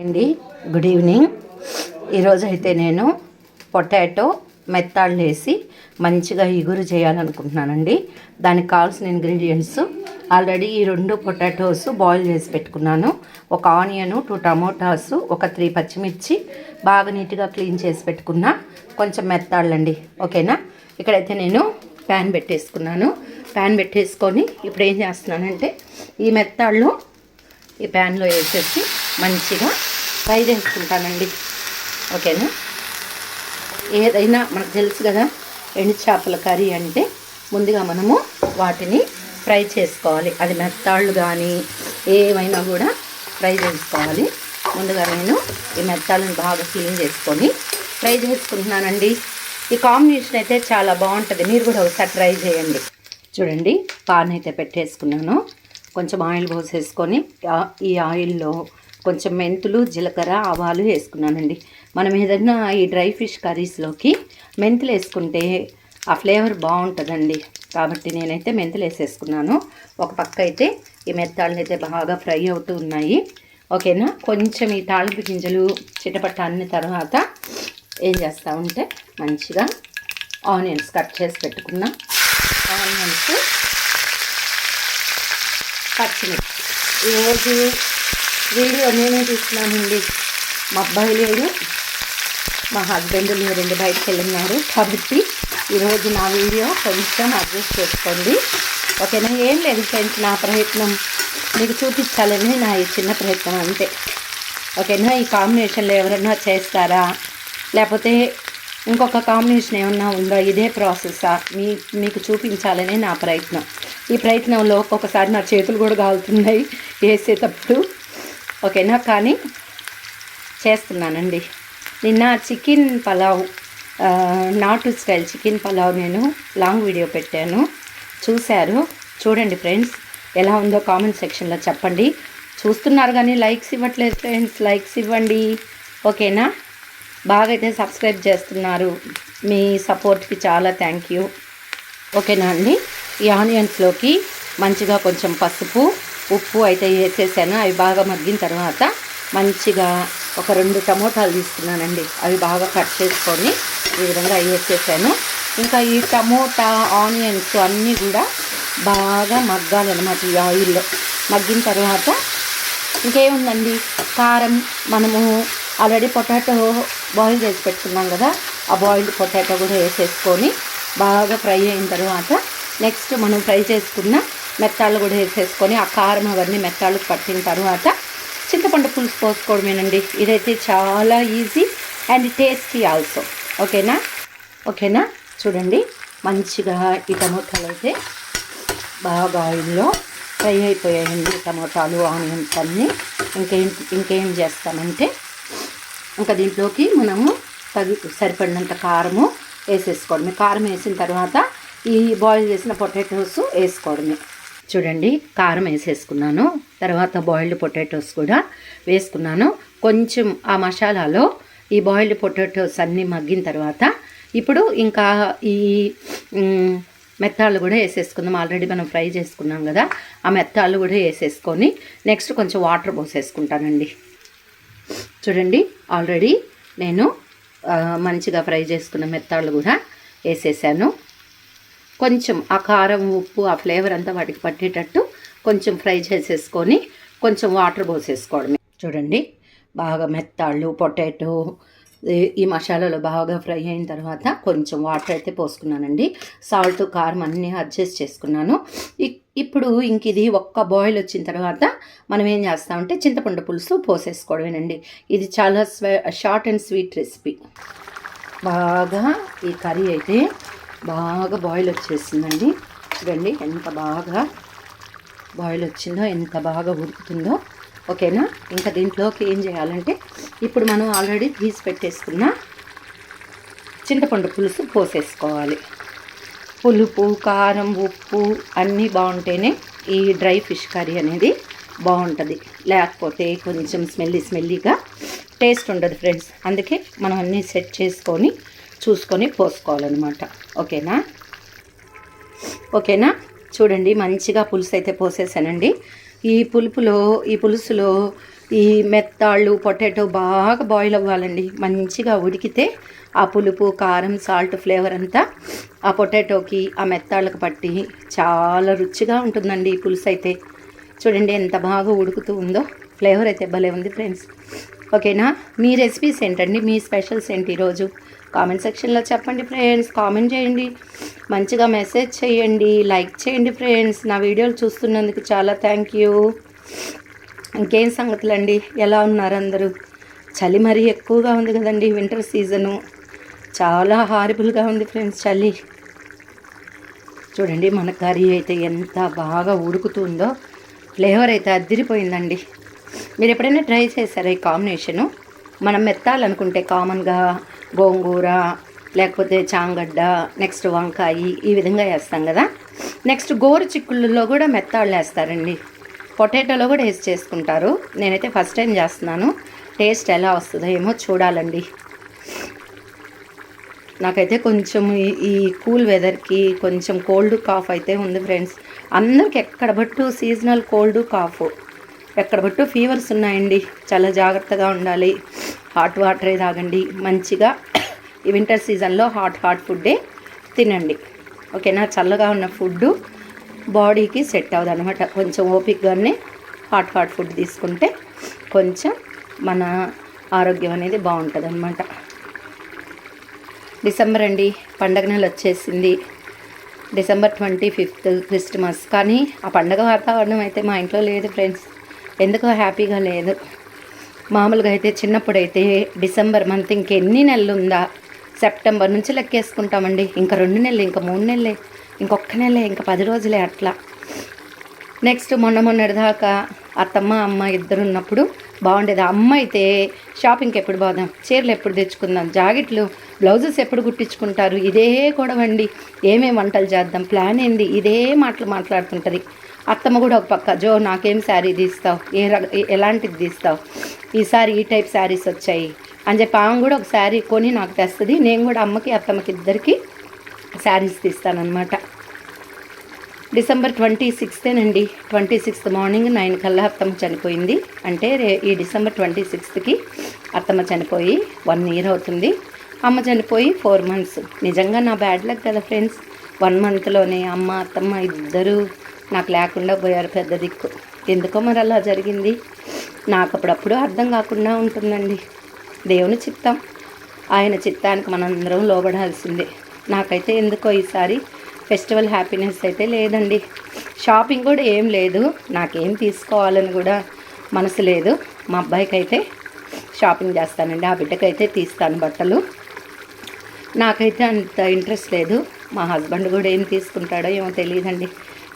అండి. Good evening ఈరోజు అయితే నేను పొటాటో మెత్తాళ్ళు వేసి మంచిగా ఇగురు చేయాలనుకుంటున్నానండి. దానికి కావాల్సిన ఇంగ్రీడియంట్స్. ఆల్రెడీ ఈ రెండు పొటాటోస్ బాయిల్ చేసి పెట్టుకున్నాను. ఒక ఆనియన్ టూ టమోటాస్ ఒక త్రీ పచ్చిమిర్చి బాగా నీట్గా క్లీన్ చేసి పెట్టుకున్నా కొంచెం మెత్తాళ్ళండి. ఓకేనా? ఇక్కడైతే నేను ప్యాన్ పెట్టేసుకున్నాను. ప్యాన్ పెట్టేసుకొని ఇప్పుడు ఏం చేస్తున్నానంటే ఈ మెత్తాళ్ళు ఈ ప్యాన్లో వేసేసి మంచిగా ఫ్రై చేసుకుంటానండి. ఓకేనా? ఏదైనా మనకు తెలుసు కదా ఎండు చేపల కర్రీ అంటే ముందుగా మనము వాటిని ఫ్రై చేసుకోవాలి. అది మెత్తాళ్ళు కానీ ఏమైనా కూడా ఫ్రై చేసుకోవాలి. ముందుగా నేను ఈ మెత్తాలను బాగా క్లీన్ చేసుకొని ఫ్రై చేసుకుంటున్నానండి. ఈ కాంబినేషన్ అయితే చాలా బాగుంటుంది. మీరు కూడా ఒకసారి ట్రై చేయండి. చూడండి పాన్ అయితే పెట్టేసుకున్నాను. కొంచెం ఆయిల్ పోసేసుకొని ఈ ఆయిల్లో కొంచెం మెంతులు జీలకర్ర ఆవాలు వేసుకున్నానండి. మనం ఏదైనా ఈ డ్రై ఫిష్ కర్రీస్లోకి మెంతులు వేసుకుంటే ఆ ఫ్లేవర్ బాగుంటుందండి. కాబట్టి నేనైతే మెంతులు వేసేసుకున్నాను. ఒక పక్క అయితే ఈ మెత్తాళ్ళు అయితే బాగా ఫ్రై అవుతూ ఉన్నాయి. ఓకేనా? కొంచెం ఈ తాళింపు గింజలు చిటపట్ట అన్న తర్వాత ఏం చేస్తూ ఉంటే మంచిగా ఆనియన్స్ కట్ చేసి పెట్టుకున్న. ఆనియన్స్ పచ్చిమిర్చి. ఈరోజు వీడియో నేనే తీస్తున్నానండి. మా అబ్బాయి లేడు. మా హస్బెండ్ మీరు రెండు బయటకు వెళ్ళినారు. కాబట్టి ఈరోజు నా వీడియో కొంచెం అడ్జస్ట్ చేసుకోండి. ఓకేనా? ఏం లేదు ఫ్రెండ్స్ నా ప్రయత్నం. మీకు చూపించాలని నా ఈ చిన్న ప్రయత్నం అంతే. ఓకేనా? ఈ కాంబినేషన్లో ఎవరన్నా చేస్తారా? లేకపోతే ఇంకొక కాంబినేషన్ ఏమన్నా ఉందా? ఇదే ప్రాసెస్సా మీ మీకు చూపించాలని నా ప్రయత్నం. ఈ ప్రయత్నంలో ఒక్కొక్కసారి నా చేతులు కూడా కాలుతున్నాయి వేసేటప్పుడు ఓకేనా? కానీ చేస్తున్నానండి. నిన్న చికెన్ పలావ్ నాటు స్టైల్ చికెన్ పలావ్ నేను లాంగ్ వీడియో పెట్టాను. చూశారు? చూడండి ఫ్రెండ్స్ ఎలా ఉందో కామెంట్ సెక్షన్లో చెప్పండి. చూస్తున్నారు కానీ లైక్స్ ఇవ్వట్లేదు ఫ్రెండ్స్ లైక్స్ ఇవ్వండి. ఓకేనా? బాగా అయితే సబ్స్క్రైబ్ చేస్తున్నారు. మీ సపోర్ట్కి చాలా థ్యాంక్ యూ. ఓకేనా అండి? ఈ ఆనియన్స్లోకి మంచిగా కొంచెం పసుపు ఉప్పు అయితే వేసేసాను. అవి బాగా మగ్గిన తర్వాత మంచిగా ఒక రెండు టమోటాలు తీసుకున్నానండి. అవి బాగా కట్ చేసుకొని ఈ విధంగా వేసేసాను. ఇంకా ఈ టమోటా ఆనియన్స్ అన్నీ కూడా బాగా మగ్గాలన్నమాట ఈ ఆయిల్లో. మగ్గిన తర్వాత ఇంకేముందండి? కారం మనము ఆల్రెడీ పొటాటో బాయిల్ చేసి పెట్టుకున్నాం కదా ఆ బాయిల్డ్ పొటాటో కూడా వేసేసుకొని బాగా ఫ్రై అయిన తర్వాత నెక్స్ట్ మనం ఫ్రై చేసుకున్న మెత్తాళ్ళు కూడా వేసేసుకొని ఆ కారం అవన్నీ మెత్తాళ్ళకు పట్టిన తర్వాత చింతపండు పులుసు పోసుకోవడమేనండి. ఇదైతే చాలా ఈజీ అండ్ టేస్టీ ఆల్సో. ఓకేనా? ఓకేనా? చూడండి. మంచిగా ఈ టమోటాలు అయితే బాగా ఆయిల్లో ఫ్రై అయిపోయాయండి టమోటాలు ఆనియన్స్ అన్నీ. ఇంకేం ఇంకేం చేస్తామంటే ఇంకా దీంట్లోకి మనము తగి సరిపడినంత కారము వేసేసుకోవడమే. కారం వేసిన తర్వాత ఈ బాయిల్ చేసిన పొటాటోస్ వేసుకోవడమే. చూడండి కారం వేసేసుకున్నాను. తర్వాత బాయిల్డ్ పొటాటోస్ కూడా వేసుకున్నాను. కొంచెం ఆ మసాలాలో ఈ బాయిల్డ్ పొటాటోస్ అన్నీ మగ్గిన తర్వాత ఇప్పుడు ఇంకా ఈ మెత్తాలు కూడా వేసేసుకుందాం. ఆల్రెడీ మనం ఫ్రై చేసుకున్నాం కదా ఆ మెత్తాలు కూడా వేసేసుకొని నెక్స్ట్ కొంచెం వాటర్ పోసేసుకుంటానండి. చూడండి ఆల్రెడీ నేను మంచిగా ఫ్రై చేసుకున్న మెత్తాలు కూడా వేసేసాను. కొంచెం ఆ కారం ఉప్పు ఆ ఫ్లేవర్ అంతా వాటికి పట్టేటట్టు కొంచెం ఫ్రై చేసేసుకొని కొంచెం వాటర్ పోసేసుకోవడమే. చూడండి బాగా మెత్తాళ్ళు పొటాటో ఈ- మసాలాలో బాగా ఫ్రై అయిన తర్వాత కొంచెం వాటర్ అయితే పోసుకున్నానండి. సాల్ట్ కారం అన్నీ అడ్జస్ట్ చేసుకున్నాను. ఇ- ఇప్పుడు ఇంక ఇది ఒక్క బాయిల్ వచ్చిన తర్వాత మనం ఏం చేస్తామంటే చింతపండు పులుసు పోసేసుకోవడమేనండి. ఇది చాలా స్వే షార్ట్ అండ్ స్వీట్ రెసిపీ. బాగా ఈ కర్రీ అయితే బాగా బాయిల్ వచ్చేసిందండి. చూడండి ఎంత బాగా బాయిల్ వచ్చిందో ఎంత బాగా ఉడుకుతుందో. ఓకేనా? ఇంకా దీంట్లోకి ఏం చేయాలంటే ఇప్పుడు మనం ఆల్రెడీ తీసి పెట్టేసుకున్న చింతపండు పులుసు పోసేసుకోవాలి. పులుపు కారం ఉప్పు అన్నీ బాగుంటేనే ఈ డ్రై ఫిష్ కర్రీ అనేది బాగుంటుంది. లేకపోతే కొంచెం స్మెల్లీ స్మెల్లీగా టేస్ట్ ఉండదు ఫ్రెండ్స్ అందుకే మనం అన్నీ సెట్ చేసుకొని చూసుకొని పోసుకోవాలన్నమాట. ఓకేనా? ఓకేనా? చూడండి మంచిగా పులుసు అయితే పోసేసానండి. ఈ పులుపులో ఈ పులుసులో ఈ మెత్తాళ్ళు పొటాటో బాగా బాయిల్ అవ్వాలండి. మంచిగా ఉడికితే ఆ పులుపు కారం సాల్ట్ ఫ్లేవర్ అంతా ఆ పొటాటోకి ఆ మెత్తాళ్ళకి పట్టి చాలా రుచిగా ఉంటుందండి ఈ పులుసు అయితే. చూడండి ఎంత బాగా ఉడుకుతూ ఉందో. ఫ్లేవర్ అయితే భలే ఉంది ఫ్రెండ్స్ ఓకేనా? మీ రెసిపీస్ ఏంటండి? మీ స్పెషల్స్ ఏంటి ఈరోజు? కామెంట్ సెక్షన్లో చెప్పండి ఫ్రెండ్స్. కామెంట్ చేయండి. మంచిగా మెసేజ్ చేయండి. లైక్ చేయండి ఫ్రెండ్స్. నా వీడియోలు చూస్తున్నందుకు చాలా థ్యాంక్ యూ. ఇంకేం సంగతులండి? ఎలా ఉన్నారు అందరూ? చలి మరీ ఎక్కువగా ఉంది కదండి వింటర్ సీజను. చాలా హారిబుల్గా ఉంది ఫ్రెండ్స్ చలి. చూడండి మన కర్రీ అయితే ఎంత బాగా ఉడుకుతుందో ఫ్లేవర్ అయితే అదిరిపోయిందండి. మీరు ఎప్పుడైనా ట్రై చేశారా ఈ కాంబినేషను మనం మెత్తాలనుకుంటే కామన్గా గోంగూర లేకపోతే చాంగడ్డ నెక్స్ట్ వంకాయి ఈ విధంగా వేస్తాం కదా. నెక్స్ట్ గోరు చిక్కుళ్ళలో కూడా మెత్తాళ్ళు వేస్తారండి. పొటాటోలో కూడా వేసి చేసుకుంటారు. నేనైతే ఫస్ట్ టైం చేస్తున్నాను. టేస్ట్ ఎలా వస్తుందో ఏమో చూడాలండి. నాకైతే కొంచెం ఈ- ఈ కూల్ వెదర్కి కొంచెం కోల్డ్ కాఫ్ అయితే ఉంది ఫ్రెండ్స్ అందరికి ఎక్కడ బట్టు సీజనల్ కోల్డ్ కాఫ్ ఎక్కడ బట్టు ఫీవర్స్ ఉన్నాయండి. చాలా జాగ్రత్తగా ఉండాలి. హాట్ వాటరే తాగండి. మంచిగా ఈ వింటర్ సీజన్లో హాట్ హాట్ ఫుడ్డే తినండి. ఓకేనా? చల్లగా ఉన్న ఫుడ్ బాడీకి సెట్ అవ్వదు అనమాట కొంచెం ఓపికగానే హాట్ హాట్ ఫుడ్ తీసుకుంటే కొంచెం మన ఆరోగ్యం అనేది బాగుంటుంది అనమాట డిసెంబర్ అండి. పండగ నెల వచ్చేసింది. December twenty fifth Christmas. కానీ ఆ పండగ వాతావరణం అయితే మా ఇంట్లో లేదు ఫ్రెండ్స్. ఎందుకో హ్యాపీగా లేదు. మామూలుగా అయితే చిన్నప్పుడైతే డిసెంబర్ మంత్ ఇంకెన్ని నెలలు ఉందా? సెప్టెంబర్ నుంచి లెక్కేసుకుంటామండి. ఇంకా రెండు నెలలు ఇంకా మూడు నెలలే ఇంకొక నెలే ఇంకా పది రోజులే అట్లా. నెక్స్ట్ మొన్న మొన్నటి దాకా అత్తమ్మ అమ్మ ఇద్దరు ఉన్నప్పుడు బాగుండేది. అమ్మ అయితే షాపింగ్కి ఎప్పుడు పోదాం చీరలు ఎప్పుడు తెచ్చుకుందాం జాకెట్లు బ్లౌజెస్ ఎప్పుడు కుట్టించుకుంటారు? ఇదే గొడవండి. ఏమేమి వంటలు చేద్దాం? ప్లాన్ ఏంది? ఇదే మాటలు మాట్లాడుతుంటుంది. అత్తమ్మ కూడా ఒక పక్క జో నాకేం శారీ తీస్తావు? ఏ రక ఎలాంటిది తీస్తావు? ఈసారి ఈ టైప్ శారీస్ వచ్చాయి. అని చెప్పి ఆమె కూడా ఒక శారీ కొని నాకు తెస్తుంది. నేను కూడా అమ్మకి అత్తమ్మకి ఇద్దరికి శారీస్ తీస్తానమాట డిసెంబర్ ట్వంటీ సిక్స్తేనండి. ట్వంటీ సిక్స్త్ మార్నింగ్ నైన్ కల్లా అత్తమ్మ చనిపోయింది. అంటే రే ఈ డిసెంబర్ ట్వంటీ సిక్స్త్కి అత్తమ్మ చనిపోయి వన్ ఇయర్ అవుతుంది. అమ్మ చనిపోయి ఫోర్ మంత్స్. నిజంగా నా బ్యాడ్ లక్ కదా ఫ్రెండ్స్. వన్ మంత్లోనే అమ్మ అత్తమ్మ ఇద్దరూ నాకు లేకుండా పోయారు పెద్ద దిక్కు. ఎందుకో మరి అలా జరిగింది? నాకు అప్పుడప్పుడు అర్థం కాకుండా ఉంటుందండి. దేవుని చిత్తం. ఆయన చిత్తానికి మనందరం లోబడాల్సిందే. నాకైతే ఎందుకో ఈసారి ఫెస్టివల్ హ్యాపీనెస్ అయితే లేదండి. షాపింగ్ కూడా ఏం లేదు. నాకేం తీసుకోవాలని కూడా మనసు లేదు. మా అబ్బాయికి అయితే షాపింగ్ చేస్తానండి. ఆ బిడ్డకైతే తీస్తాను బట్టలు. నాకైతే అంత ఇంట్రెస్ట్ లేదు. మా హస్బెండ్ కూడా ఏం తీసుకుంటాడో ఏమో తెలియదండి.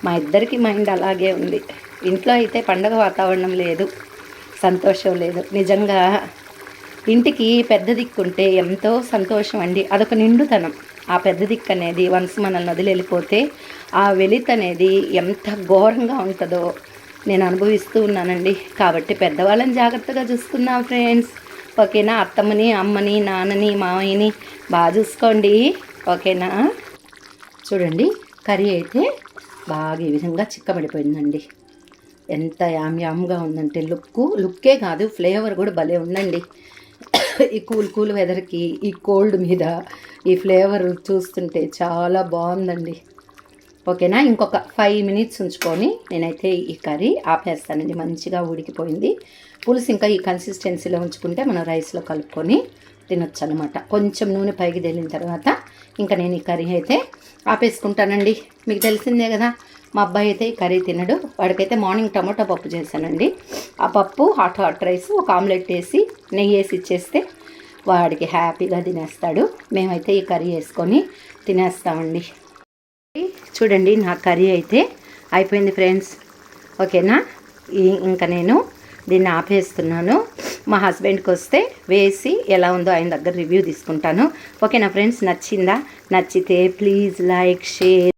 మా ఇద్దరికి మైండ్ అలాగే ఉంది. ఇంట్లో అయితే పండగ వాతావరణం లేదు. సంతోషం లేదు. నిజంగా ఇంటికి పెద్ద దిక్కుంటే ఎంతో సంతోషం అండి. అదొక నిండుతనం. ఆ పెద్ద దిక్కు అనేది వన్స్ మనల్ని వదిలి వెళ్ళిపోతే ఆ వెలిత్ అనేది ఎంత ఘోరంగా ఉంటుందో నేను అనుభవిస్తూ ఉన్నానండి. కాబట్టి పెద్దవాళ్ళని జాగ్రత్తగా చూసుకుందాం ఫ్రెండ్స్. ఓకేనా? అత్తమ్మని అమ్మని నాన్నని మామయ్యని బాగా చూసుకోండి. ఓకేనా? చూడండి కర్రీ అయితే బాగా ఈ విధంగా చిక్కబడిపోయిందండి. ఎంత యామ్ యామ్గా ఉందంటే లుక్ లుక్కే కాదు ఫ్లేవర్ కూడా భలే ఉందండి. ఈ కూల్ కూల్ వెదర్కి ఈ కోల్డ్ మీద ఈ ఫ్లేవర్ చూస్తుంటే చాలా బాగుందండి. ఓకేనా? ఇంకొక ఫైవ్ మినిట్స్ ఉంచుకొని నేనైతే ఈ కర్రీ ఆపేస్తానండి. మంచిగా ఉడికిపోయింది. పులుసు ఇంకా ఈ కన్సిస్టెన్సీలో ఉంచుకుంటే మనం రైస్లో కలుపుకొని తినొచ్చు అనమాట కొంచెం నూనె పైకి తేలిన తర్వాత ఇంకా నేను ఈ కర్రీ అయితే ఆపేసుకుంటానండి. మీకు తెలిసిందే కదా మా అబ్బాయి అయితే ఈ కర్రీ తినడు. వాడికైతే మార్నింగ్ టమాటా పప్పు చేశానండి. ఆ పప్పు హాట్ హాట్ రైస్ ఒక ఆమ్లెట్ వేసి నెయ్యి వేసి ఇచ్చేస్తే వాడికి హ్యాపీగా తినేస్తాడు. మేమైతే ఈ కర్రీ వేసుకొని తినేస్తామండి. చూడండి నా కర్రీ అయితే అయిపోయింది ఫ్రెండ్స్. ఓకేనా? ఈ- ఇంకా నేను దీన్ని ఆపేస్తున్నాను. మా హస్బెండ్కి వస్తే వేసి ఎలా ఉందో ఆయన దగ్గర రివ్యూ తీసుకుంటాను. ఓకేనా ఫ్రెండ్స్ నచ్చిందా? నచ్చితే ప్లీజ్ లైక్ షేర్